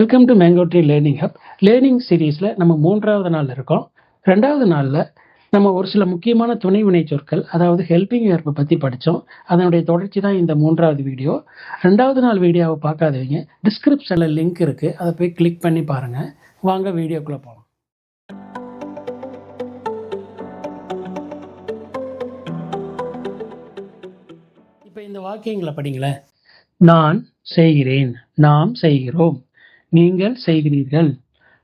Welcome to mango tree learning hub learning சீரீஸில் நம்ம மூன்றாவது நாள் இருக்கோம். ரெண்டாவது நாளில் நம்ம ஒரு சில முக்கியமான துணை வினை சொற்கள் அதாவது ஹெல்பிங் வேர்ப்பை பற்றி படித்தோம் அதனுடைய தொடர்ச்சி தான் இந்த மூன்றாவது வீடியோ ரெண்டாவது நாள் வீடியோவை பார்க்காதவங்க டிஸ்கிரிப்ஷனில் லிங்க் இருக்குது அதை போய் கிளிக் பண்ணி பாருங்கள் வாங்க வீடியோக்குள்ளே போகலாம் இப்போ இந்த வாக்கியங்களை படிங்களேன். நான் செய்கிறேன் நாம் செய்கிறோம். நீங்கள் செய்கிறீர்கள்.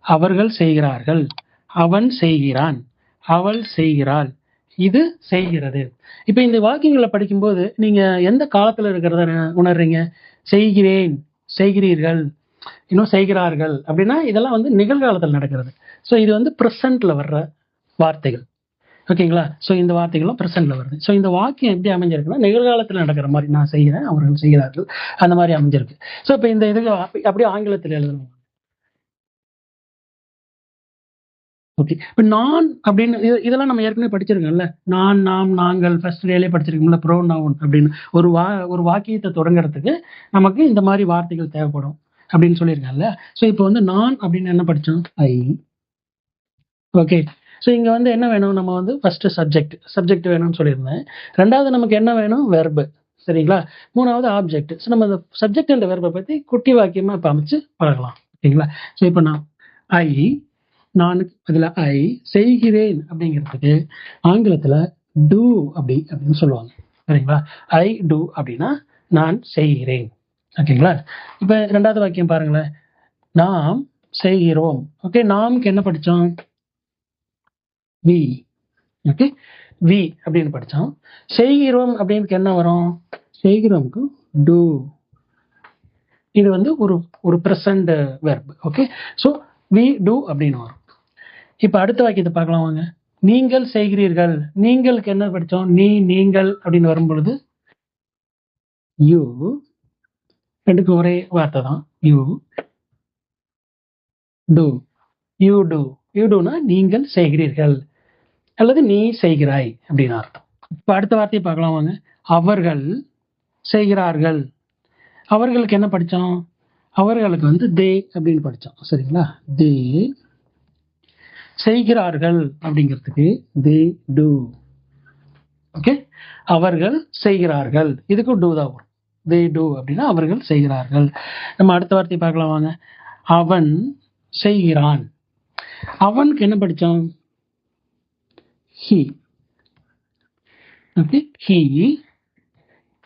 அவர்கள் செய்கிறார்கள். அவன் செய்கிறான். அவள் செய்கிறாள். இது செய்கிறது. இப்போ இந்த வாக்கியங்களை படிக்கும்போது நீங்க எந்த காலத்துல இருக்கிறத உணர்றீங்க? செய்கிறேன் செய்கிறீர்கள் இன்னும் செய்கிறார்கள் அப்படின்னா இதெல்லாம் வந்து நிகழ்காலத்தில் நடக்கிறது. ஸோ இது வந்து ப்ரெசண்ட்ல வர்ற வார்த்தைகள். ஓகேங்களா? ஸோ இந்த வார்த்தைகளும் ப்ரெசென்ட்ல வருது. ஸோ இந்த வாக்கியம் எப்படி அமைஞ்சிருக்குன்னா நிகழ்காலத்தில் நடக்கிற மாதிரி நான் செய்கிறேன் அவர்கள் செய்கிறார்கள் அந்த மாதிரி அமைஞ்சிருக்கு. ஸோ இப்போ இந்த இதுக்கு அப்படியே ஆங்கிலத்தில் எழுதணும். ஓகே. இப்போ நான் அப்படின்னு இது- இதெல்லாம் நம்ம ஏற்கனவே படிச்சிருக்கோம்ல. நான் நாம் நாங்கள் ஃபர்ஸ்ட் டேலே படிச்சிருக்கோம்ல ப்ரோ நவுன் அப்படின்னு. ஒரு வா ஒரு வாக்கியத்தை தொடங்குறதுக்கு நமக்கு இந்த மாதிரி வார்த்தைகள் தேவைப்படும் அப்படின்னு சொல்லியிருக்காங்கல்ல. ஸோ இப்போ வந்து நான் அப்படின்னு என்ன படித்தோம் ஐ ஓகே. ஸோ இங்கே வந்து என்ன வேணும்? நம்ம வந்து ஃபஸ்ட்டு சப்ஜெக்ட் சப்ஜெக்ட் வேணும்னு சொல்லியிருந்தேன். ரெண்டாவது நமக்கு என்ன வேணும்? வெர்பு சரிங்களா? மூணாவது ஆப்ஜெக்ட் ஸோ நம்ம இந்த சப்ஜெக்ட் அண்ட் வெர்பை பற்றி குட்டி வாக்கியமாக இப்போ அமைச்சு பழகலாம். ஓகேங்களா ஸோ இப்போ நான் ஐ நான் அதில் ஐ செய்கிறேன் அப்படிங்கிறதுக்கு ஆங்கிலத்தில் டூ அப்படி அப்படின்னு சொல்லுவாங்க. சரிங்களா? ஐ டூ அப்படின்னா நான் செய்கிறேன். ஓகேங்களா? இப்போ ரெண்டாவது வாக்கியம் பாருங்களேன். நாம் செய்கிறோம். ஓகே நாம்க்கு என்ன படித்தோம் வி ஓகே வி அப்படின்னு படித்தோம் செய்கிறோம் அப்படின்னு என்ன வரும்? செய்கிறோம்க்கு டூ இது வந்து ஒரு ஒரு present verb okay so we do அப்படின்னு வரும். இப்போ அடுத்த வாக்கியத்தை பார்க்கலாம் வாங்க. நீங்கள் செய்கிறீர்கள். நீங்களுக்கு என்ன படித்தோம் நீ நீங்கள் அப்படின்னு வரும்பொழுது யூ ரெண்டுக்கு ஒரே வார்த்தை தான். You do you do you டூனா நீங்கள் செய்கிறீர்கள். அல்லது நீ செய்கிறாய் அப்படின்னு அர்த்தம். இப்போ அடுத்த வார்த்தையை பார்க்கலாம் வாங்க. அவர்கள் செய்கிறார்கள். அவர்களுக்கு என்ன படித்தோம் அவர்களுக்கு வந்து தே அப்படின்னு படித்தோம் சரிங்களா? தே செய்கிறார்கள் அப்படிங்கிறதுக்கு தே டூ. ஓகே அவர்கள் செய்கிறார்கள். இதுக்கும் டூ தான் வரும். தே டூ அப்படின்னா அவர்கள் செய்கிறார்கள். நம்ம அடுத்த வார்த்தையை பார்க்கலாம் வாங்க. அவன் செய்கிறான். அவனுக்கு என்ன படித்தோம் ஹி. ஓகே ஹி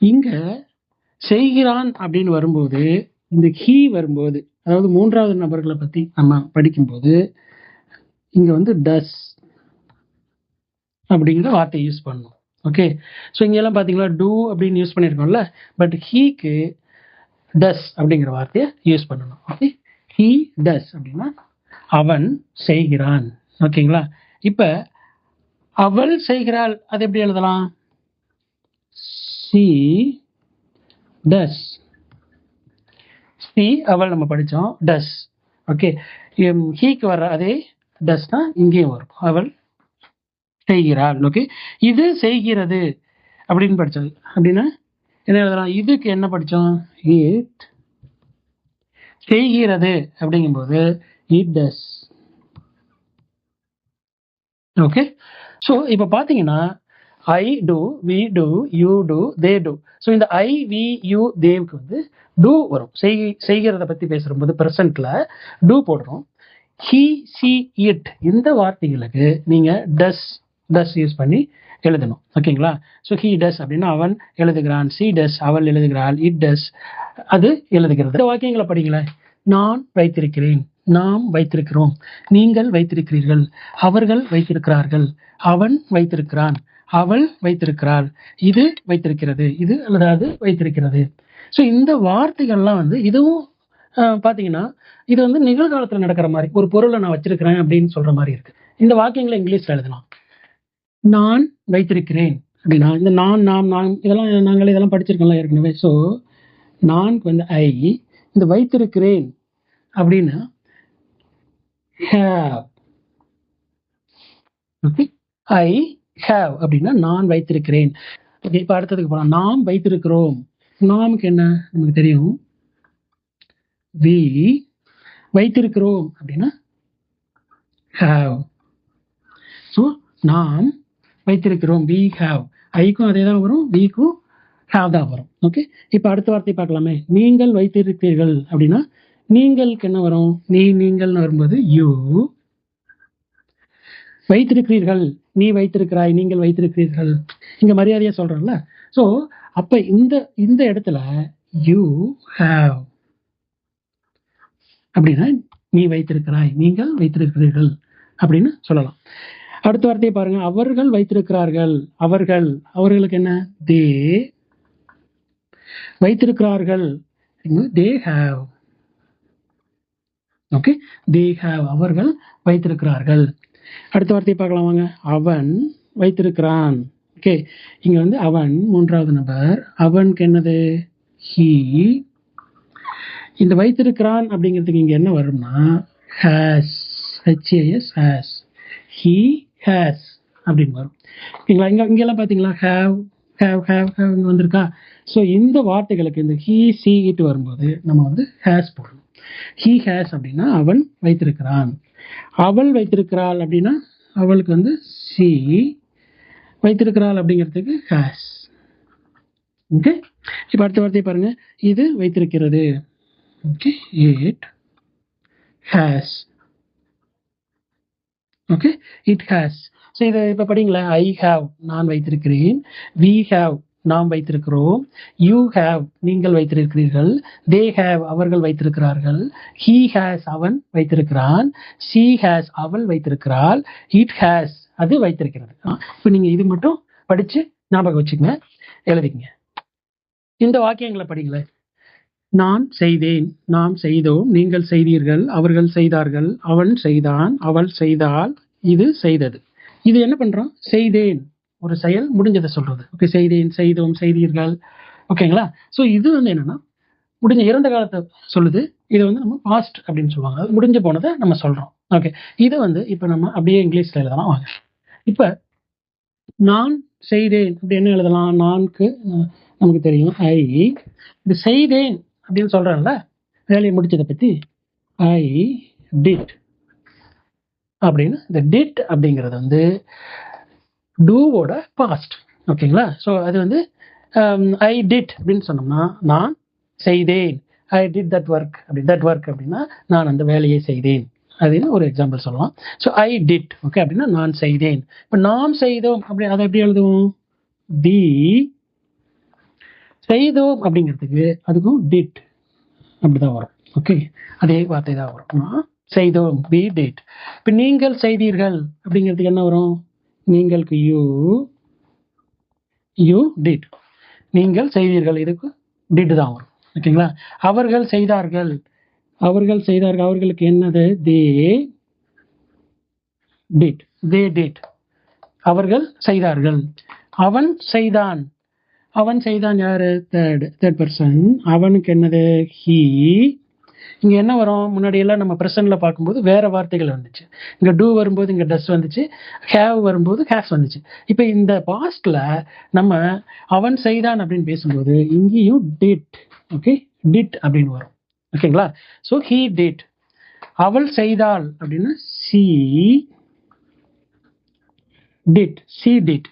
இங்க செய்கிறான் அப்படின்னு வரும்போது இந்த ஹி வரும்போது அதாவது மூன்றாவது நபர்களை பத்தி நம்ம படிக்கும்போது இங்க வந்து டஸ் அப்படிங்கிற வார்த்தையை யூஸ் பண்ணணும். ஓகே ஸோ இங்கெல்லாம் பார்த்தீங்களா டூ அப்படின்னு யூஸ் பண்ணியிருக்கோம்ல பட் ஹீக்கு டஸ் அப்படிங்கிற வார்த்தையை யூஸ் பண்ணணும். ஓகே ஹீ டஸ் அப்படின்னா அவன் செய்கிறான். ஓகேங்களா இப்போ அவள் செய்கிறாள். அது எப்படி எழுதலாம்? சி டஸ். சி அவள் நம்ம படித்தோம். டஸ். ஓகே. ஹீக்கு வர்ற அதே டஸ் தான் இங்கேயும் வரும். அவள் செய்கிறாள். ஓகே. இது செய்கிறது அப்படின்னு படித்தது அப்படின்னா என்ன எழுதலாம்? இதுக்கு என்ன படித்தோம்? இட் செய்கிறது அப்படிங்கும்போது இட் டஸ். ஓகே. ஸோ இப்போ பார்த்தீங்கன்னா I do we do you do they do so இந்த ஐ வி யூ தேவுக்கு வந்து டூ வரும். செய் செய்கிறத பற்றி பேசுகிறபோது ப்ரெசண்ட்டில் டூ போடுறோம். ஹீ சி இட் இந்த வார்த்தைகளுக்கு நீங்கள் டஸ் டஸ் யூஸ் பண்ணி எழுதணும். ஓகேங்களா ஸோ ஹீ டஸ் அப்படின்னா அவன் எழுதுகிறான் சி டஸ் அவள் எழுதுகிறாள் இட் டஸ் அது எழுதுகிறது. வாக்கியங்களை படிங்களேன். நான் வைத்திருக்கிறேன். நாம் வைத்திருக்கிறோம். நீங்கள் வைத்திருக்கிறீர்கள். அவர்கள் வைத்திருக்கிறார்கள். அவன் வைத்திருக்கிறான். அவள் வைத்திருக்கிறாள். இது வைத்திருக்கிறது. இது அல்லது அது வைத்திருக்கிறது. ஸோ இந்த வார்த்தைகள்லாம் வந்து இதுவும் பார்த்தீங்கன்னா இது வந்து நிகழ்காலத்தில் நடக்கிற மாதிரி ஒரு பொருளை நான் வச்சிருக்கிறேன் அப்படின்னு சொல்ற மாதிரி இருக்கு. இந்த வாக்கியங்களை இங்கிலீஷ்ல எழுதலாம். நான் வைத்திருக்கிறேன். அப்படின்னா இந்த நான் நாம் நான் இதெல்லாம் நாங்களே இதெல்லாம் படிச்சிருக்கோம்ல ஏற்கனவே. ஸோ நான் வந்து ஐ இந்த வைத்திருக்கிறேன் அப்படின்னா ஹேவ் ஓகே ஐ ஹேவ் அப்படின்னா நான் வைத்திருக்கிறேன். ஓகே இப்போ அடுத்ததுக்கு போகலாம் நாம் வைத்திருக்கிறோம். நாமுக்கு என்ன? நமக்கு தெரியும். வி வைத்திருக்கிறோம் அப்படின்னா ஹாவ் ஸோ நாம் வைத்திருக்கிறோம். வி ஹாவ் ஐக்கும் அதே தான் வரும். விக்கும் ஹாவ் தான் வரும். ஓகே இப்போ அடுத்த வார்த்தை பார்க்கலாமே. நீங்கள் வைத்திருக்கிறீர்கள் அப்படின்னா நீங்களுக்கு என்ன வரும்? நீ நீங்கள்னு வரும்போது யூ வைத்திருக்கிறீர்கள். நீ வைத்திருக்கிறாய் நீங்கள் வைத்திருக்கிறீர்கள். இங்க மரியாதையா சொல்றோம்ல ஸோ அப்ப இந்த இந்த இடத்துல யூ ஹாவ் அப்படின்னா நீ வைத்திருக்கிறாய் நீங்கள் வைத்திருக்கிறீர்கள் அப்படின்னு சொல்லலாம். அடுத்த வார்த்தையை பாருங்க. அவர்கள் வைத்திருக்கிறார்கள். அவர்கள் அவர்களுக்கு என்ன? தே வைத்திருக்கிறார்கள். They have okay they have அவர்கள் வைத்திருக்கிறார்கள். அடுத்த வார்த்தையை பார்க்கலாம் வாங்க. அவன் வைத்திருக்கிறான். ஓகே இங்க வந்து அவன் மூன்றாவது நபர். அவனுக்கு என்னது? ஹீ இந்த வைத்திருக்கிறான் அப்படிங்கிறதுக்கு இங்க என்ன வரும்னா has H A S has he has அப்படின்னு வரும். ஓகேங்களா இங்க இங்கெல்லாம் பார்த்தீங்களா? ஹேவ் ஹேவ் ஹேவ் ஹேவ் வந்திருக்கா? ஸோ இந்த வார்த்தைகளுக்கு இந்த ஹீ சி இட்டு வரும்போது நம்ம வந்து ஹேஸ் போடணும். ஹீ ஹேஸ் அப்படின்னா அவன் வைத்திருக்கிறான். அவள் வைத்திருக்கிறாள் அப்படின்னா அவளுக்கு வந்து சி வைத்திருக்கிறாள் அப்படிங்கிறதுக்கு ஹேஸ் ஓகே இப்போ அடுத்த வார்த்தையை பாருங்க. இது வைத்திருக்கிறது. Okay it has okay it has so இதை இப்போ படிங்களேன். ஐ ஹாவ் நான் வைத்திருக்கிறேன். வி ஹாவ் நாம் வைத்திருக்கிறோம். யூ ஹேவ் நீங்கள் வைத்திருக்கிறீர்கள். தே ஹேவ் அவர்கள் வைத்திருக்கிறார்கள். ஹீ ஹேஸ் அவன் வைத்திருக்கிறான். ஷீ ஹேஸ் அவள் வைத்திருக்கிறாள். இட் ஹேஸ் அது வைத்திருக்கிறது. இப்போ நீங்கள் இது மட்டும் படித்து ஞாபகம் வச்சுக்கங்க. எழுதிக்கங்க. இந்த வாக்கியங்களை படிங்களேன். நான் செய்தேன் நாம் செய்தோம். நீங்கள் செய்தீர்கள் அவர்கள் செய்தார்கள். அவன் செய்தான் அவள் செய்தாள். இது செய்தது. இது என்ன பண்றோம்? செய்தேன். ஒரு செயல் முடிஞ்சதை சொல்றது. ஓகே செய்தேன் செய்தோம் செய்தீர்கள். ஓகேங்களா? ஸோ இது வந்து என்னன்னா முடிஞ்ச இறந்த காலத்தை சொல்லுது. இதை வந்து நம்ம பாஸ்ட் அப்படின்னு சொல்லுவாங்க. அது முடிஞ்சு போனதை நம்ம சொல்றோம். ஓகே. இது வந்து இப்போ நம்ம அப்படியே இங்கிலீஷ்ல எழுதலாம். வாங்க. இப்போ நான் செய்தேன் அப்படி என்ன எழுதலாம்? நான்கு நமக்கு தெரியும். ஐ இது செய்தேன் அப்படின்னு சொல்றேன்ல. வேலையை முடிச்சதை பத்தி ஐ டிட் அப்படின்னு இந்த டிட் அப்படிங்கிறது வந்து டூவோட பாஸ்ட் ஓகேங்களா? ஸோ அது வந்து um, ஐ டிட் அப்படின்னு சொன்னோம்னா நான் செய்தேன். ஐ டிட் தட் ஒர்க் அப்படி தட் ஒர்க் அப்படின்னா நான் அந்த வேலையை செய்தேன். அப்படின்னு ஒரு எக்ஸாம்பிள் சொல்லலாம். ஸோ ஐ டிட் ஓகே அப்படின்னா நான் செய்தேன். இப்போ நாம் செய்தோம். அப்படி அதை எப்படி எழுதுவோம்? தி செய்தோம் அப்படிங்கிறதுக்கு அதுக்கும் டிட் அப்படிதான் வரும். ஓகே அதே வார்த்தை தான் வரும். நான் செய்தோம் பி டிட் இப்போ நீங்கள் செய்தீர்கள் அப்படிங்கிறதுக்கு என்ன வரும்? நீங்களுக்கு யூ யூ டிட் நீங்கள் செய்தீர்கள் இதுக்கு டிட் தான் வரும். ஓகேங்களா? அவர்கள் செய்தார்கள். அவர்கள் செய்தார்கள். அவர்களுக்கு என்னது? தே டிட் தே டிட் அவர்கள் செய்தார்கள். அவன் செய்தான். அவன் செய்தான் யாரு? தேர்ட் தேர்ட் பர்சன் அவனுக்கு என்னது? ஹீ இங்க என்ன வரும்? முன்னாடி எல்லாம் நம்ம பிரசன்ட்ல பார்க்கும்போது வேற வார்த்தைகள் வந்துச்சு. இங்க டூ வரும்போது இங்க டஸ் வந்துச்சு. ஹேவ் வரும்போது ஹேஸ் வந்துச்சு. இப்போ இந்த பாஸ்ட்ல நம்ம அவன் செய்தான் அப்படின்னு பேசும்போது இங்கேயும் டிட் ஓகே டிட் அப்படின்னு வரும். ஓகேங்களா ஸோ ஹீ டிட் அவள் செய்தாள் அப்படின்னா she did she did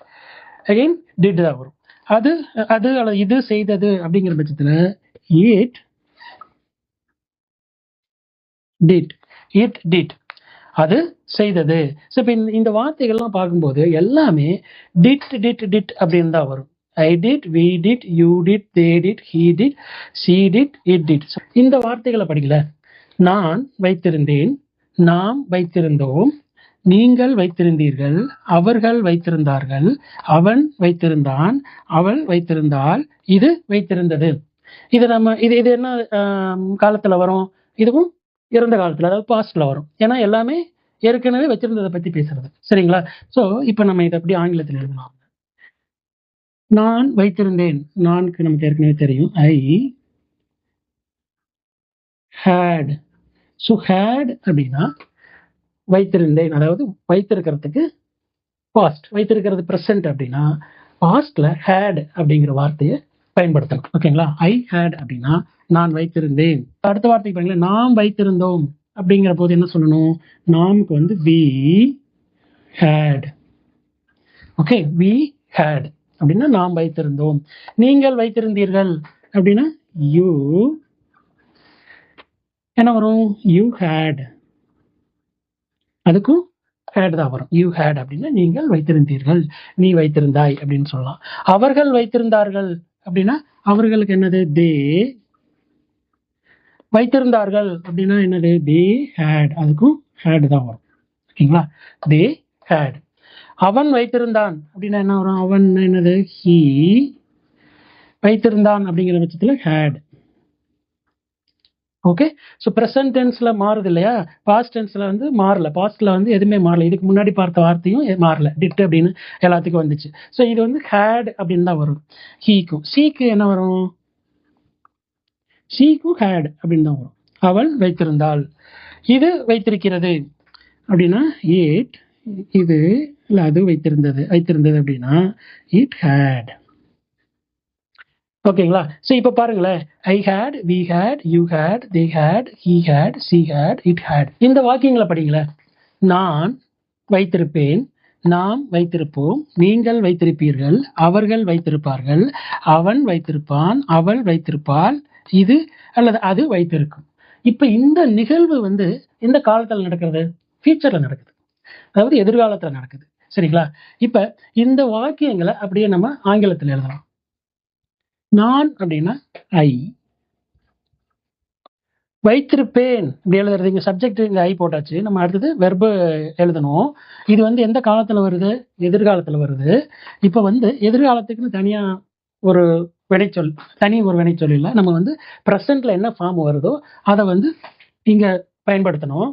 again did தான் வரும். அது அது இது செய்தது அப்படிங்கிற பட்சத்தில் இட் டிட் இட் டிட் அது செய்தது. ஸோ இப்போ இந்த இந்த வார்த்தைகள்லாம் பார்க்கும்போது எல்லாமே டிட் டிட் டிட் அப்படின்னு தான் வரும். I did we did you did they did he did she did it did இந்த வார்த்தைகளை படிக்கல. நான் வைத்திருந்தேன் நாம் வைத்திருந்தோம் நீங்கள் வைத்திருந்தீர்கள் அவர்கள் வைத்திருந்தார்கள் அவன் வைத்திருந்தான் அவள் வைத்திருந்தாள் இது வைத்திருந்தது. இது நம்ம இது இது என்ன காலத்தில் காலத்துல வரும்? இதுவும் இறந்த காலத்தில் அதாவது பாஸ்டில் வரும். ஏன்னா எல்லாமே ஏற்கனவே வச்சிருந்ததை பற்றி பேசுறது. சரிங்களா? ஸோ இப்போ நம்ம இதை எப்படி ஆங்கிலத்தில் எழுதலாம். நான் வைத்திருந்தேன். நான்கு நமக்கு ஏற்கனவே தெரியும். ஐ ஹேட் ஸோ ஹேட் அப்படின்னா வைத்திருந்தேன். அதாவது வைத்திருக்கிறதுக்கு பாஸ்ட் வைத்திருக்கிறது ப்ரெசன்ட் அப்படின்னா பாஸ்டில் ஹேட் அப்படிங்கிற வார்த்தையை பயன்படுத்தணும் ஓகேங்களா ஐ ஹேட் அப்படின்னா நான் வைத்திருந்தேன். அடுத்த வார்த்தை பாருங்களேன். நாம் வைத்திருந்தோம் அப்படிங்கிற போது என்ன சொல்லணும்? நாமுக்கு வந்து we had okay we had அப்படின்னா நாம் வைத்திருந்தோம். நீங்கள் வைத்திருந்தீர்கள் அப்படின்னா யூ என்ன வரும்? யூ ஹேட் அதுக்கும் ஹேட் தான் வரும். யூ ஹேட் அப்படின்னா நீங்கள் வைத்திருந்தீர்கள். நீ வைத்திருந்தாய் அப்படின்னு சொல்லலாம். அவர்கள் வைத்திருந்தார்கள். அப்படின்னா அவர்களுக்கு என்னது? தே வைத்திருந்தார்கள். அப்படின்னா என்னது? தே ஹேட் அதுக்கும் ஹேட் தான் வரும். ஓகேங்களா? தே ஹேட் அவன் வைத்திருந்தான். அப்படின்னா என்ன வரும்? அவன் என்னது? ஹீ வைத்திருந்தான் அப்படிங்கிற பட்சத்தில் ஹேட் ஓகே ஸோ ப்ரெசன்ட் டென்ஸில் மாறுது இல்லையா பாஸ்ட் டென்ஸில் வந்து மாறல. பாஸ்ட்டில் வந்து எதுவுமே மாறல. இதுக்கு முன்னாடி பார்த்த வார்த்தையும் மாறல. டிட் அப்படின்னு எல்லாத்துக்கும் வந்துச்சு. ஸோ இது வந்து ஹேட் அப்படின்னு தான் வரும். ஹீக்கும் சீக்கு என்ன வரும்? சீக்கும் ஹேட் அப்படின்னு தான் வரும். அவள் வைத்திருந்தாள். இது வைத்திருக்கிறது. அப்படின்னா ஏட் இது இல்லை அது வைத்திருந்தது. வைத்திருந்தது அப்படின்னா இட் ஹேட் ஓகேங்களா? ஸோ இப்போ பாருங்களேன். I had we had you had they had he had she had it had இந்த வாக்கியங்களை படிங்களேன். நான் வைத்திருப்பேன் நாம் வைத்திருப்போம் நீங்கள் வைத்திருப்பீர்கள் அவர்கள் வைத்திருப்பார்கள் அவன் வைத்திருப்பான் அவள் வைத்திருப்பாள் இது அல்லது அது வைத்திருக்கும். இப்போ இந்த நிகழ்வு வந்து இந்த காலத்தில் நடக்கிறது? ஃபியூச்சரில் நடக்குது. அதாவது எதிர்காலத்தில் நடக்குது. சரிங்களா? இப்போ இந்த வாக்கியங்களை அப்படியே நம்ம ஆங்கிலத்தில் எழுதலாம். நான் அப்படின்னா ஐ வைத்திருப்பேன் இப்படி எழுதுறது. இங்கே சப்ஜெக்ட் இந்த ஐ போட்டாச்சு. நம்ம அடுத்தது வெர்பு எழுதணும். இது வந்து எந்த காலத்தில் வருது? எதிர்காலத்தில் வருது. இப்போ வந்து எதிர்காலத்துக்குன்னு தனியாக ஒரு வினைச்சொல் தனி ஒரு வினைச்சொல் இல்லை. நம்ம வந்து ப்ரெசண்ட்ல என்ன ஃபார்ம் வருதோ அதை வந்து இங்கே பயன்படுத்தணும்.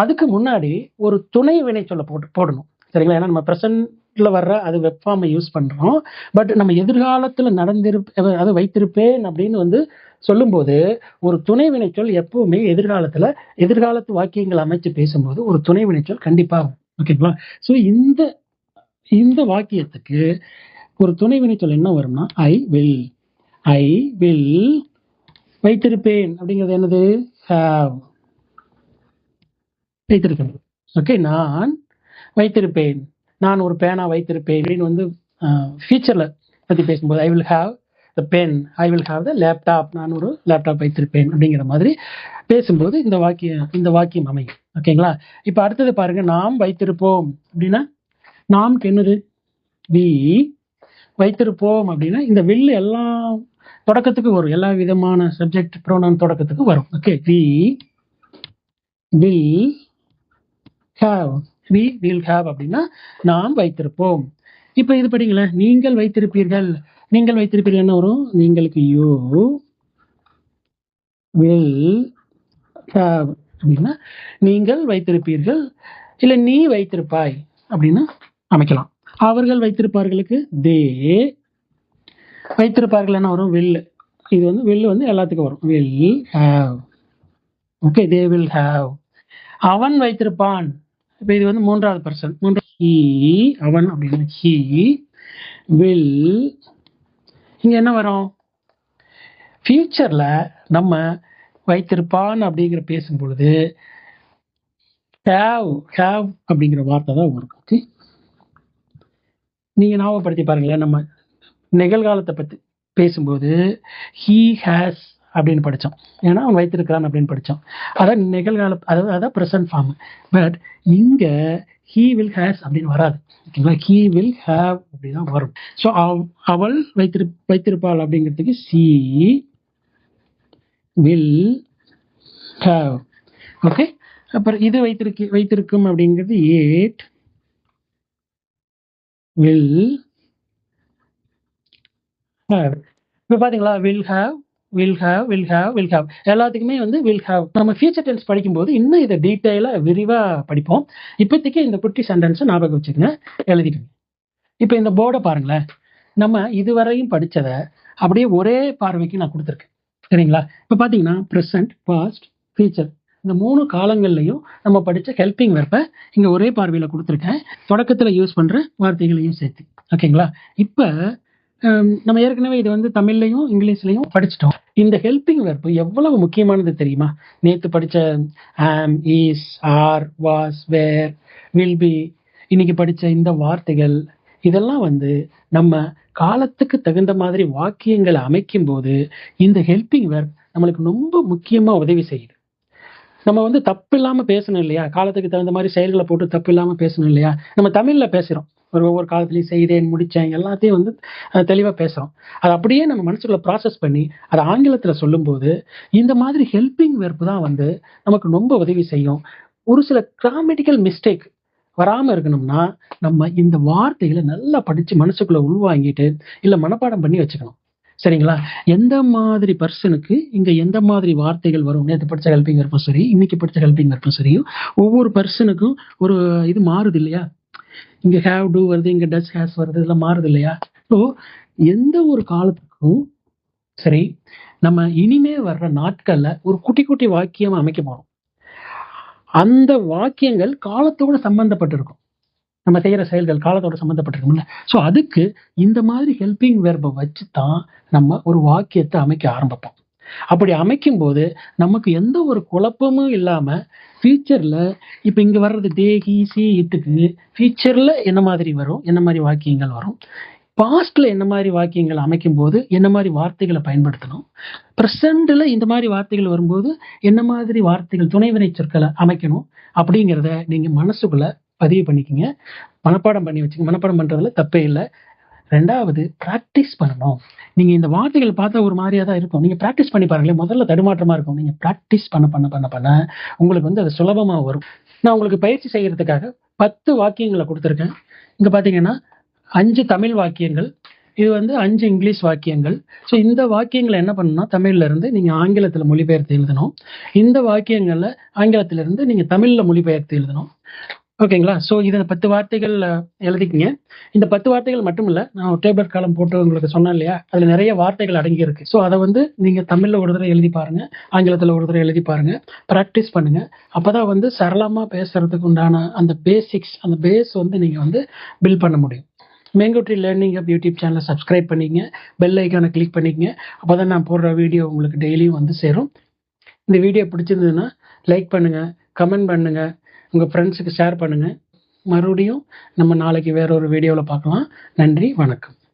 அதுக்கு முன்னாடி ஒரு துணை வினைச்சொல்லை போட்டு போடணும். சரிங்களா? ஏன்னா நம்ம ப்ரெசன்ட் ப்ரெசண்ட்ல வர்ற அது வெப் ஃபார்மை யூஸ் பண்றோம். பட் நம்ம எதிர்காலத்துல நடந்திருப்ப அதாவது வைத்திருப்பேன் அப்படின்னு வந்து சொல்லும்போது ஒரு துணை வினைச்சொல் எப்பவுமே எதிர்காலத்துல எதிர்காலத்து வாக்கியங்கள் அமைச்சு பேசும்போது ஒரு துணை வினைச்சொல் கண்டிப்பா ஓகேங்களா ஸோ இந்த இந்த வாக்கியத்துக்கு ஒரு துணை வினைச்சொல் என்ன வரும்னா ஐ வில் ஐ வில் வைத்திருப்பேன் அப்படிங்கிறது என்னது? ஹாவ் ஓகே நான் வைத்திருப்பேன். நான் ஒரு பேனா வைத்திருப்பேன். அப்படின்னு வந்து ஃபியூச்சர்ல பத்தி பேசும்போது I will have the pen I will have the laptop நான் ஒரு லேப்டாப் வைத்திருப்பேன் அப்படிங்கிற மாதிரி பேசும்போது இந்த வாக்கியம் இந்த வாக்கியம் அமையும். ஓகேங்களா இப்போ அடுத்தது பாருங்க நாம் வைத்திருப்போம் அப்படின்னா நாம்க்கு என்னது? வி வைத்திருப்போம் அப்படின்னா இந்த வில் எல்லாம் தொடக்கத்துக்கு வரும். எல்லா விதமான சப்ஜெக்ட் ப்ரோனவுன் தொடக்கத்துக்கு வரும். Okay we will have we will have அப்படின்னா நாம் வைத்திருப்போம். இப்போ இது படிங்களேன் நீங்கள் வைத்திருப்பீர்கள். நீங்கள் வைத்திருப்பீர்கள் என்ன வரும்? நீங்களுக்கு யூ வில் ஹாவ் அப்படின்னா நீங்கள் வைத்திருப்பீர்கள். இல்லை நீ வைத்திருப்பாய் அப்படின்னு அமைக்கலாம். அவர்கள் வைத்திருப்பார்களுக்கு தே வைத்திருப்பார்கள் என்ன வரும்? வில் இது வந்து வில் வந்து எல்லாத்துக்கும் வரும். Will have okay they will have அவன் வைத்திருப்பான். இப்போ இது வந்து மூன்றாவது பர்சன் மூன்றாவது ஹீ அவன் அப்படின்னா. ஹீ வில் இங்க என்ன வரும்? ஃபியூச்சர்ல நம்ம வைத்திருப்பான் அப்படிங்கிற பேசும் பொழுது ஹேவ் ஹேவ் அப்படிங்கிற வார்த்தை தான் வரும். ஓகே நீங்க ஞாபகப்படுத்தி பாருங்களேன் நம்ம நிகழ்காலத்தை பத்தி பேசும்போது ஹீ ஹேஸ் அப்படின்னு படித்தோம் ஏன்னா அவன் வைத்திருக்கிறான் அப்படின்னு படித்தோம் அதான் நிகழ்கால அதாவது அதான் ப்ரெசன்ட் ஃபார்ம் பட் இங்கே ஹீ வில் ஹேஸ் அப்படின்னு வராது. ஓகேங்களா? ஹீ வில் ஹேவ் அப்படிதான் வரும். ஸோ அவள் வைத்திரு வைத்திருப்பாள் அப்படிங்கிறதுக்கு சி வில் ஹேவ் ஓகே அப்புறம் இது வைத்திருக்கு வைத்திருக்கும் அப்படிங்கிறது ஏட் வில் ஹேவ் இப்போ பார்த்தீங்களா will have will have will have will have எல்லாத்துக்குமே வந்து வில் ஹாவ் நம்ம ஃபியூச்சர் டென்ஸ் படிக்கும்போது இன்னும் இதை டீட்டெயிலாக விரிவாக படிப்போம். இப்போதைக்கு இந்த குட்டி சென்டென்ஸை ஞாபகம் வச்சுக்கங்க. எழுதிக்கோங்க இப்போ இந்த போர்டை பாருங்களேன். நம்ம இதுவரையும் படித்ததை அப்படியே ஒரே பார்வைக்கு நான் கொடுத்துருக்கேன். சரிங்களா? இப்போ பார்த்தீங்கன்னா ப்ரெசன்ட் பாஸ்ட் ஃபியூச்சர் இந்த மூணு காலங்கள்லையும் நம்ம படித்த ஹெல்பிங் வெப்பை இங்கே ஒரே பார்வையில் கொடுத்துருக்கேன். தொடக்கத்தில் யூஸ் பண்ணுற வார்த்தைகளையும் சேர்த்து. ஓகேங்களா? இப்போ Um, நம்ம ஏற்கனவே இது வந்து தமிழ்லையும் இங்கிலீஷ்லையும் படிச்சிட்டோம். இந்த ஹெல்பிங் வெர்பு எவ்வளவு முக்கியமானது தெரியுமா? நேத்து படிச்ச am is are was were will be இன்னைக்கு படிச்ச இந்த வார்த்தைகள் இதெல்லாம் வந்து நம்ம காலத்துக்கு தகுந்த மாதிரி வாக்கியங்களை அமைக்கும் போது இந்த ஹெல்பிங் வெர்ப் நம்மளுக்கு ரொம்ப முக்கியமா உதவி செய்யுது. நம்ம வந்து தப்பு இல்லாம பேசணும் இல்லையா? காலத்துக்கு தகுந்த மாதிரி செயல்களை போட்டு தப்பு இல்லாம பேசணும் இல்லையா? நம்ம தமிழ்ல பேசுறோம். ஒரு ஒவ்வொரு காலத்துலையும் செய்தேன் முடித்தேன் எல்லாத்தையும் வந்து தெளிவாக பேசுகிறோம் அது அப்படியே நம்ம மனசுக்குள்ள ப்ராசஸ் பண்ணி அதை ஆங்கிலத்தில் சொல்லும்போது இந்த மாதிரி ஹெல்பிங் வெர்ப்பு தான் வந்து நமக்கு ரொம்ப உதவி செய்யும். ஒரு சில கிராமட்டிக்கல் மிஸ்டேக் வராமல் இருக்கணும்னா நம்ம இந்த வார்த்தைகளை நல்லா படித்து மனசுக்குள்ளே உள்வாங்கிட்டு இல்லை மனப்பாடம் பண்ணி வச்சுக்கணும். சரிங்களா? எந்த மாதிரி பர்சனுக்கு இங்கே எந்த மாதிரி வார்த்தைகள் வரும்? நேற்று படிச்ச ஹெல்பிங் வெர்ப்பும் சரி இன்னைக்கு படித்த ஹெல்பிங் வெர்ப்பும் சரியும் ஒவ்வொரு பர்சனுக்கும் ஒரு இது மாறுது இல்லையா? இங்க ஹேவ் டூ வருது இங்க டஸ் ஹேஸ் வருது இதெல்லாம் மாறுது இல்லையா? ஸோ எந்த ஒரு காலத்துக்கும் சரி நம்ம இனிமே வர்ற நாட்கள்ல ஒரு குட்டி குட்டி வாக்கியம் அமைக்க போறோம். அந்த வாக்கியங்கள் காலத்தோட சம்பந்தப்பட்டிருக்கும். நம்ம செய்யற செயல்கள் காலத்தோட சம்பந்தப்பட்டிருக்கும்ல ஸோ அதுக்கு இந்த மாதிரி ஹெல்பிங் வேர்பை வச்சு தான் நம்ம ஒரு வாக்கியத்தை அமைக்க ஆரம்பிப்போம். அப்படி அமைக்கும் போது நமக்கு எந்த ஒரு குழப்பமும் இல்லாம ஃபியூச்சரில் இப்போ இங்க வர்றது டே சி இட்டுக்கு ஃபியூச்சரில் என்ன மாதிரி வரும்? என்ன மாதிரி வாக்கியங்கள் வரும்? பாஸ்ட்ல என்ன மாதிரி வாக்கியங்கள் அமைக்கும் போது என்ன மாதிரி வார்த்தைகளை பயன்படுத்தணும்? ப்ரெசண்டில் இந்த மாதிரி வார்த்தைகள் வரும்போது என்ன மாதிரி வார்த்தைகள் துணைவினை சொற்களை அமைக்கணும்? அப்படிங்கிறத நீங்க மனசுக்குள்ள பதிவு பண்ணிக்கங்க. மனப்பாடம் பண்ணி வச்சுங்க மனப்பாடம் பண்றதுல தப்பே இல்லை. ரெண்டாவது ப்ராக்டிஸ் பண்ணணும். நீங்க இந்த வார்த்தைகள் பார்த்தா ஒரு மாதிரியா தான் இருக்கும். நீங்க ப்ராக்டிஸ் பண்ணி பாருங்களேன் முதல்ல தடுமாற்றமா இருக்கும். நீங்க ப்ராக்டிஸ் பண்ண பண்ண பண்ண பண்ண உங்களுக்கு வந்து அது சுலபமா வரும். நான் உங்களுக்கு பயிற்சி செய்யறதுக்காக பத்து வாக்கியங்களை கொடுத்துருக்கேன். இங்க பாத்தீங்கன்னா அஞ்சு தமிழ் வாக்கியங்கள் இது வந்து அஞ்சு இங்கிலீஷ் வாக்கியங்கள். ஸோ இந்த வாக்கியங்களை என்ன பண்ணணும்னா தமிழ்ல இருந்து நீங்க ஆங்கிலத்துல மொழிபெயர்த்து எழுதணும். இந்த வாக்கியங்களை ஆங்கிலத்துல இருந்து நீங்க தமிழ்ல மொழிபெயர்த்து எழுதணும். ஓகேங்களா? ஸோ இதை பத்து வார்த்தைகள் எழுதிக்கிங்க. இந்த பத்து வார்த்தைகள் மட்டும் இல்லை நான் ஒரு டேபிள் காலம் போட்டு உங்களுக்கு சொன்னேன் இல்லையா? அதில் நிறைய வார்த்தைகள் அடங்கி இருக்கு ஸோ அதை வந்து நீங்கள் தமிழில் ஒரு தடவை எழுதி பாருங்க ஆங்கிலத்தில் ஒரு தடவை எழுதி பாருங்க ப்ராக்டிஸ் பண்ணுங்க. அப்பதான் வந்து சரளமாக பேசுறதுக்கு உண்டான அந்த பேசிக்ஸ் அந்த பேஸ் வந்து நீங்கள் வந்து பில்ட் பண்ண முடியும். Mango tree learning hub YouTube சேனலை சப்ஸ்கிரைப் பண்ணிக்கங்க பெல் ஐக்கானை கிளிக் பண்ணிக்கங்க. அப்பதான் நான் போடுற வீடியோ உங்களுக்கு டெய்லியும் வந்து சேரும். இந்த வீடியோ பிடிச்சிருந்ததுன்னா லைக் பண்ணுங்கள் கமெண்ட் பண்ணுங்கள் உங்கள் ஃப்ரெண்ட்ஸுக்கு ஷேர் பண்ணுங்கள் மறுபடியும் நம்ம நாளைக்கு வேற ஒரு வீடியோவில் பார்க்கலாம். நன்றி வணக்கம்.